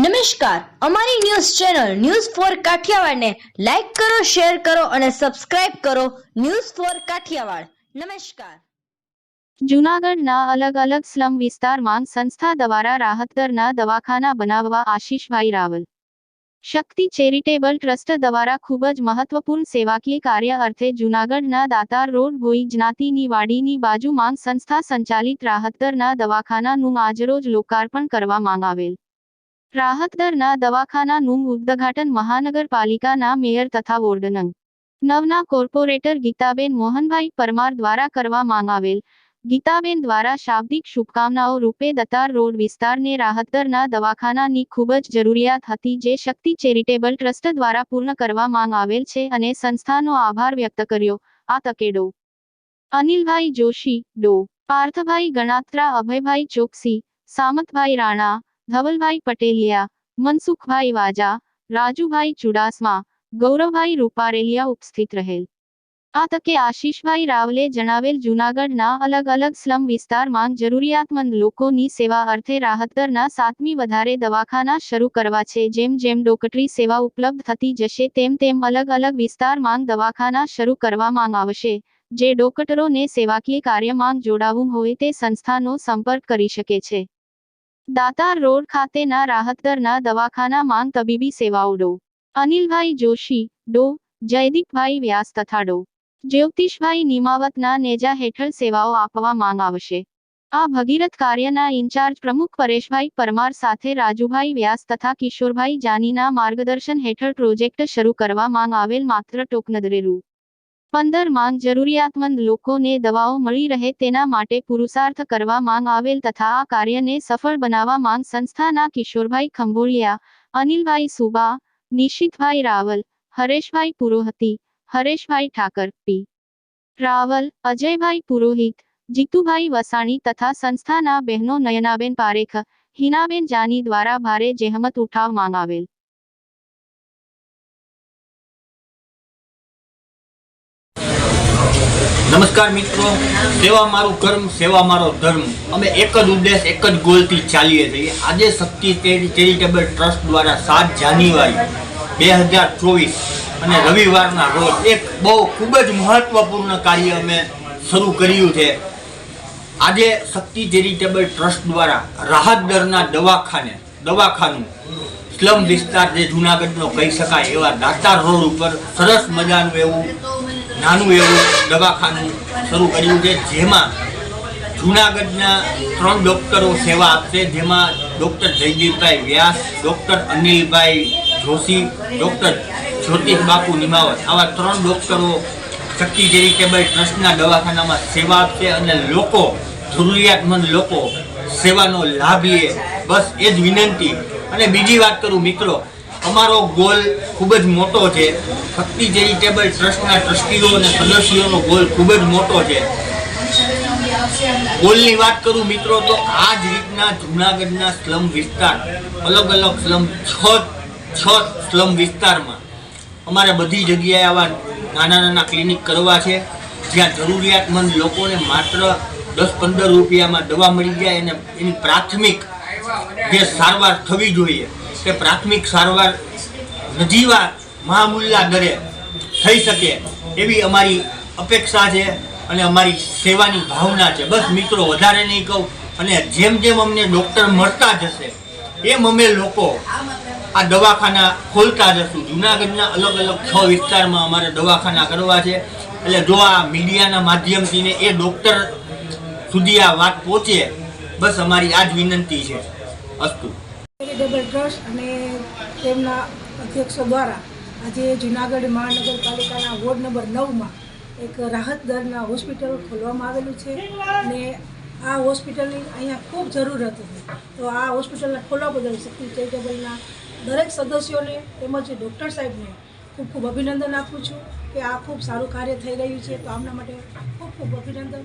નમસ્કાર. અમારી news channel news for કાઠિયાવાડને લાઈક કરો, શેર કરો અને સબસ્ક્રાઇબ કરો ન્યૂઝ ફોર કાઠિયાવાડ. નમસ્કાર. જૂનાગઢના અલગ અલગ સ્લમ વિસ્તારમાં સંસ્થા દ્વારા રાહત દરના દવાખાના બનાવવા આશીષભાઈ રાવલ. શક્તિ ચેરિટેબલ ટ્રસ્ટ દ્વારા ખૂબ જ મહત્વપૂર્ણ સેવાકીય કાર્ય અર્થે જૂનાગઢના દાતાર રોડ ભોઈ જ્ઞાતિની વાડીની બાજુમાં સંસ્થા સંચાલિત રાહત દરના દવાખાનાનું આજરોજ લોકાર્પણ કરવા માંગ આવેલ. રાહત દરના દવાખાનાનું ઉદ્ઘાટન મહાનગરપાલિકાના મેયર તથા વોર્ડ નવના કોર્પોરેટર ગીતાબેન મોહનભાઈ પરમાર દ્વારા કરવામાં આવેલ. ગીતાબેન દ્વારા શાબ્દિક શુભકામનાઓ રૂપે દતાર રોડ વિસ્તારને રાહતદરના દવાખાનાની ખૂબ જ જરૂરિયાત હતી જે શક્તિ ચેરિટેબલ ટ્રસ્ટ દ્વારા પૂર્ણ કરવા માંગ આવેલ છે અને સંસ્થાનો આભાર વ્યક્ત કર્યો. આ તકે ડો અનિલભાઈ જોશી, ડો. પાર્થભાઈ ગણાત્રા, અભયભાઈ ચોકસી, સામતભાઈ રાણા ધવલભાઈ પટેલિયા, મનસુખભાઈ વાજા, રાજુભાઈ ચુડાસમા, ગૌરવભાઈ રૂપારેલિયા ઉપસ્થિત રહેલ. આ તકે આશીષભાઈ રાવલે જણાવેલ જૂનાગઢના અલગ અલગ સ્લમ વિસ્તારમાં જરૂરિયાતમંદ લોકોની સેવા અર્થે રાહતદરના સાતમી વધારે દવાખાના શરૂ કરવા છે જેમ જેમ ડોકટરી સેવા ઉપલબ્ધ થતી જશે તેમ તેમ અલગ અલગ વિસ્તારમાં દવાખાના શરૂ કરવામાં આવશે. જે ડોકટરોને સેવાકીય કાર્યમાં જોડાવવું હોય તે સંસ્થાનો સંપર્ક કરી શકે છે. દાતાર રોડ ખાતેના રાહતદરના દવાખાનામાં તબીબી સેવાઓ ડો. અનિલભાઈ જોશી, ડો. જયદીપભાઈ વ્યાસ તથા ડો. જ્યોતિષભાઈ નિમાવતના નેજા હેઠળ સેવાઓ આપવા માંગ આવશે. આ ભગીરથ કાર્યના ઇન્ચાર્જ પ્રમુખ પરેશભાઈ પરમાર સાથે રાજુભાઈ વ્યાસ તથા કિશોરભાઈ જાનીના માર્ગદર્શન હેઠળ પ્રોજેક્ટ શરૂ કરવા માંગ આવેલ માત્ર ટોકનદરે રૂ પંદર માંગ જરૂરિયાતમંદ લોકોને દવાઓ મળી રહે તેના માટે પુરુષાર્થ કરવા માંગ આવેલ તથા આ કાર્યને સફળ બનાવવા માંગ સંસ્થાના કિશોરભાઈ ખંભોળિયા, અનિલભાઈ સુબા, નિશિતભાઈ રાવલ, હરેશભાઈ પુરોહતી, હરેશભાઈ ઠાકર, પી. રાવલ, અજયભાઈ પુરોહિત, જીતુભાઈ વસાણી તથા સંસ્થાના બહેનો નયનાબેન પારેખ, હિનાબેન જાની દ્વારા ભારે જહેમત ઉઠાવવામાં આવેલ. નમસ્કાર મિત્રો, સેવા મારું કર્મ, સેવા મારો ધર્મ. અમે એક જ ઉદ્દેશ, એક જ ગોલથી ચાલીએ છીએ. આજે શક્તિ ચેરિટેબલ ટ્રસ્ટ દ્વારા સાત જાન્યુઆરી બે હજાર ચોવીસ અને રવિવારના રોજ એક બહુ ખૂબ જ મહત્વપૂર્ણ કાર્ય અમે શરૂ કર્યું છે. આજે શક્તિ ચેરિટેબલ ટ્રસ્ટ દ્વારા રાહત દરના દવાખાને, દવાખાનું, સ્લમ વિસ્તાર જે જુનાગઢનો કહી શકાય એવા દાતાર રોડ ઉપર સરસ મજાનું એવું નાનું એવું દવાખાનું શરૂ કર્યું છે, જેમાં જૂનાગઢના ત્રણ ડૉક્ટરો સેવા આપશે, જેમાં doctor Jaydeepbhai Vyas, doctor Anilbhai Joshi, doctor Jyotish Bapu Nimavat. આવા ત્રણ ડૉક્ટરો શક્તિ ચેરિટેબલ ટ્રસ્ટના દવાખાનામાં સેવા આપશે અને લોકો, જરૂરિયાતમંદ લોકો સેવાનો લાભ લે. બસ એ જ વિનંતી. અને બીજી વાત કરું, મિત્રો અમારો ગોલ ખૂબ જ મોટો છે. ભક્તિ ચેરિટેબલ ટ્રસ્ટના ટ્રસ્ટીઓ અને સદસ્યોનો ગોલ ખૂબ જ મોટો છે. ગોલની વાત કરું મિત્રો, તો આ જ રીતના જૂનાગઢના સ્લમ વિસ્તાર, અલગ અલગ સ્લમ છ છ સ્લમ વિસ્તારમાં અમારે બધી જગ્યાએ આવા નાના નાના ક્લિનિક કરવા છે. જ્યાં જરૂરિયાતમંદ લોકોને માત્ર દસ પંદર રૂપિયામાં દવા મળી જાય અને એની પ્રાથમિક જે સારવાર થવી જોઈએ. કે પ્રાથમિક સારવાર નજીવા મહામૂલ્યા દરે થઈ શકે એવી અમારી અપેક્ષા છે અને અમારી સેવાની ભાવના છે. બસ મિત્રો, વધારે નહીં કહું. અને જેમ જેમ અમને ડૉક્ટર મળતા જશે, એમ અમે લોકો આ દવાખાના ખોલતા જશું. જુનાગઢના અલગ અલગ છ વિસ્તારમાં અમારે દવાખાના કરવા છે. એટલે જો આ મીડિયાના માધ્યમથી એ ડૉક્ટર સુધી આ વાત પહોંચે, બસ અમારી આ જ વિનંતી છે. અસ્તુ. ચેરિટેબલ ટ્રસ્ટ અને તેમના અધ્યક્ષો દ્વારા આજે જુનાગઢ મહાનગરપાલિકાના વોર્ડ નંબર નવમાં એક રાહત દરના હોસ્પિટલ ખોલવામાં આવેલું છે અને આ હોસ્પિટલની અહીંયા ખૂબ જરૂર હતી. તો આ હોસ્પિટલને ખોલવા બદલ શક્તિ ચેરિટેબલના દરેક સદસ્યોને તેમજ ડૉક્ટર સાહેબને ખૂબ ખૂબ અભિનંદન આપું છું કે આ ખૂબ સારું કાર્ય થઈ રહ્યું છે. તો આમના માટે ખૂબ ખૂબ અભિનંદન.